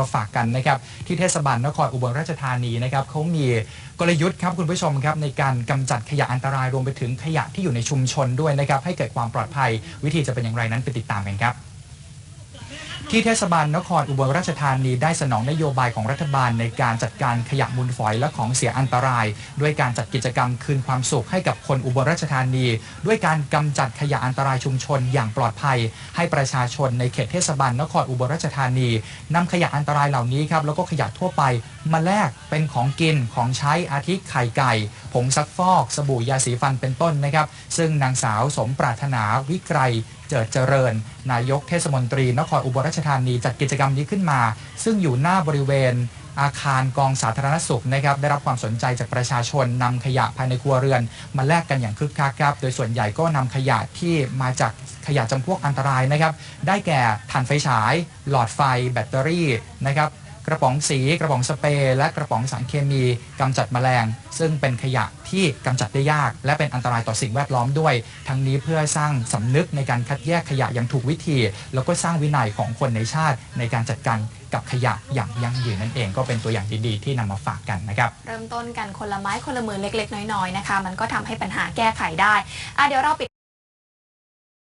มาฝากกันนะครับที่เทศบาลนครอุบลราชธานีนะครับเขามีกลยุทธ์ครับคุณผู้ชมครับในการกำจัดขยะอันตรายรวมไปถึงขยะที่อยู่ในชุมชนด้วยนะครับให้เกิดความปลอดภัย วิธีจะเป็นอย่างไรนั้นไปติดตามกันครับ ที่เทศบาลนครอุบลราชธานีได้สนองนโยบายของรัฐบาลในการจัดการขยะมูลฝอยและของเสียอันตราย ด้วยการจัดกิจกรรมคืนความสุขให้กับคนอุบลราชธานี ด้วยการกำจัดขยะอันตรายชุมชนอย่างปลอดภัย ให้ประชาชนในเขตเทศบาลนครอุบลราชธานีนำขยะอันตรายเหล่านี้ครับแล้วก็ขยะทั่วไปมาแลกเป็นของกินของใช้อาทิไข่ไก่ผงซักฟอก สบู่ยาสีฟันเป็นต้นนะครับ ซึ่งนางสาวสมปรารถนาวิกรเจิดเจริญ นายกเทศมนตรีนครอุบลราชธานีจัดกิจกรรมนี้ขึ้นมา ซึ่งอยู่หน้าบริเวณอาคารกองสาธารณสุขนะครับได้รับความสนใจจากประชาชนนำขยะภายในครัวเรือน มาแลกกันอย่างคึกคักครับโดยส่วนใหญ่ก็นำขยะที่มาจากขยะจำพวกอันตรายนะครับ ได้แก่ถ่านไฟฉาย หลอดไฟ แบตเตอรี่นะครับ กระป๋องสีกระป๋องสเปรย์และกระป๋องสารเคมีกำจัดแมลง ซึ่งเป็นขยะที่กำจัดได้ยาก และเป็นอันตรายต่อสิ่งแวดล้อมด้วย ทั้งนี้เพื่อสร้างสำนึกในการคัดแยกขยะอย่างถูกวิธี แล้วก็สร้างวินัยของคนในชาติในการจัดการกับขยะอย่างยั่งยืนนั่นเองก็เป็นตัวอย่างดีๆ ที่นำมาฝากกันนะครับ เริ่มต้นกันคนละไม้คนละมือเล็กๆ น้อยๆนะคะ มันก็ทำให้ปัญหาแก้ไขได้อะเดี๋ยวเราปิด